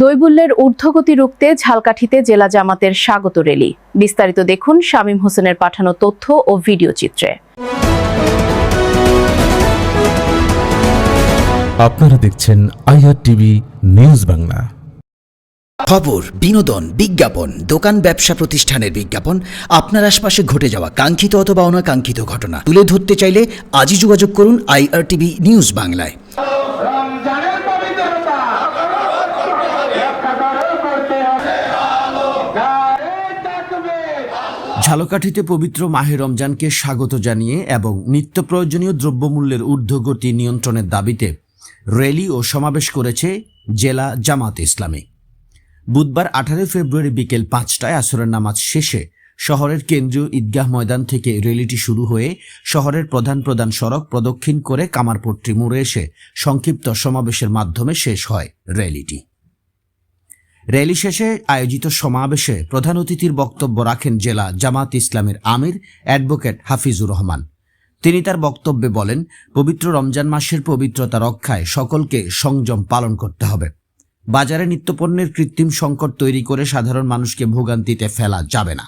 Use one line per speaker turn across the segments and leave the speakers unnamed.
দৈবল্যের ঊর্ধ্বগতি রুখতে ঝালকাঠিতে জেলা জামাতের স্বাগত রেলি। বিস্তারিত দেখুন শামীম হোসেনের পাঠানো তথ্য ও ভিডিও চিত্রে।
আপনারা দেখছেন আইআর টিভি নিউজ বাংলা।
খবর বিনোদন বিজ্ঞাপন দোকান ব্যবসা প্রতিষ্ঠানের বিজ্ঞাপন আপনার আশপাশে ঘটে যাওয়া কাঙ্ক্ষিত অথবা অনাকাঙ্ক্ষিত ঘটনা তুলে ধরতে চাইলে আজই যোগাযোগ করুন আইআরটিভি নিউজ বাংলায়
রমজানের পবিত্রতা রক্ষা করে করতে হবে গায়ে থাকবে
ঝালকাঠিতে পবিত্র মাহে রমজানকে স্বাগত জানিয়ে এবং নিত্য প্রয়োজনীয় দ্রব্যমূল্যের ঊর্ধ্বগতি নিয়ন্ত্রণের দাবিতে র্যালি ও সমাবেশ করেছে জেলা জামাত ইসলামী। বুধবার আঠারোই ফেব্রুয়ারি বিকেল পাঁচটায় আসরের নামাজ শেষে শহরের কেন্দ্রীয় ঈদগাহ ময়দান থেকে র্যালিটি শুরু হয়ে শহরের প্রধান প্রধান সড়ক প্রদক্ষিণ করে কামারপট্টি মোড়ে এসে সংক্ষিপ্ত সমাবেশের মাধ্যমে শেষ হয় র্যালিটি। র্যালি শেষে আয়োজিত সমাবেশে প্রধান অতিথির বক্তব্য রাখেন জেলা জামাত ইসলামের আমির অ্যাডভোকেট হাফিজুর রহমান। তিনি তার বক্তব্যে বলেন, পবিত্র রমজান মাসের পবিত্রতা রক্ষায় সকলকে সংযম পালন করতে হবে। বাজারে নিত্যপণ্যের কৃত্রিম সংকট তৈরি করে সাধারণ মানুষকে ভোগান্তিতে ফেলা যাবে না।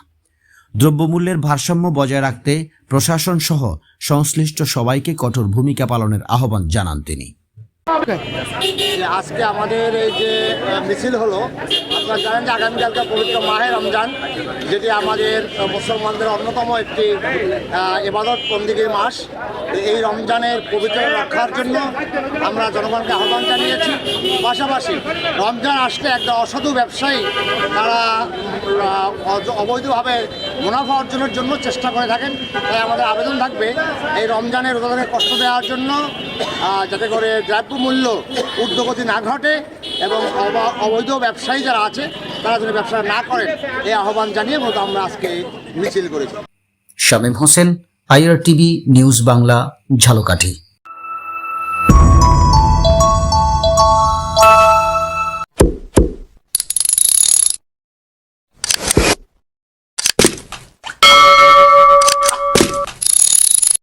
দ্রব্যমূল্যের ভারসাম্য বজায় রাখতে প্রশাসন সহ সংশ্লিষ্ট সবাইকে কঠোর ভূমিকা পালনের আহ্বান জানান তিনি।
আজকে আমাদের এই যে মিছিল হলো, আপনারা জানেন যে আগামীকালকে পবিত্র মাহে রমজান, যেটি আমাদের মুসলমানদের অন্যতম একটি এবাদত বন্দিগির মাস। এই রমজানের পবিত্র রক্ষার জন্য আমরা জনগণকে আহ্বান জানিয়েছি। পাশাপাশি রমজান আসলে একটা অসাধু ব্যবসায়ী। তারা অবৈধভাবে মুনাফা অর্জনের জন্য চেষ্টা করে থাকেন। তাই আমাদের আবেদন থাকবে এই রমজানের রোজাদারকে কষ্ট দেওয়ার জন্য যাতে করে দ্রব্যমূল্য ঊর্ধ্বগতি না ঘটে এবং অবা- অবৈধ ব্যবসায়ী যারা আছে, তারা যেন ব্যবসা না করেন, এই আহ্বান জানিয়ে মূলত আমরা আজকে মিছিল করেছি।
Shamim Hossain, IRTV news Bangla, Jhalakathi.